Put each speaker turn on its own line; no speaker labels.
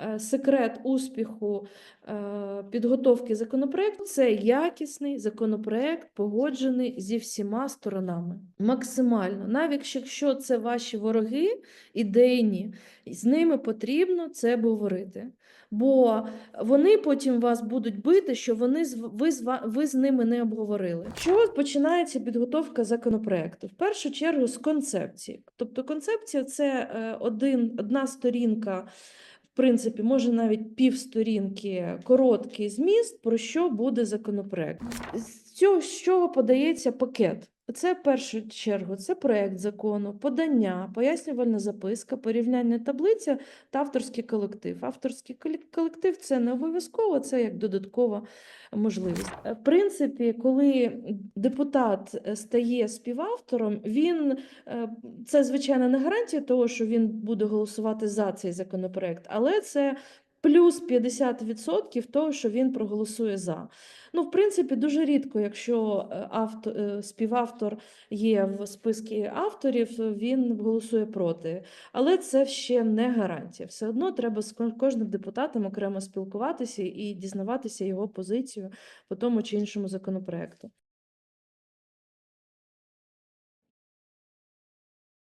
е, секрет успіху е, підготовки законопроекту це якісний законопроект, погоджений зі всіма сторонами. Максимально, навіть якщо це ваші вороги ідейні, з ними потрібно це обговорити. Бо вони потім вас будуть бити, що вони з ви ви з ними не обговорили. Чого починається підготовка законопроекту? В першу чергу з концепції. Тобто, концепція це е, один, одна сторінка. Принципі, може навіть півсторінки короткий зміст, про що буде законопроект. З цього з чого подається пакет? Це в першу чергу це проект закону, подання, пояснювальна записка, порівняльна таблиця та авторський колектив. Авторський колектив це не обов'язково, це як додаткова можливість. Е, В принципі, коли депутат е, стає співавтором, він е, це звичайно не гарантія того, що він буде голосувати за цей законопроект, але це плюс 50% того, що він проголосує за. Ну, в принципі, дуже рідко, якщо е, авто, е, співавтор є в списку авторів, він голосує проти. Але це ще не гарантія. Все одно треба з ко- кожним депутатом окремо спілкуватися і дізнаватися його позицію по тому чи іншому законопроекту.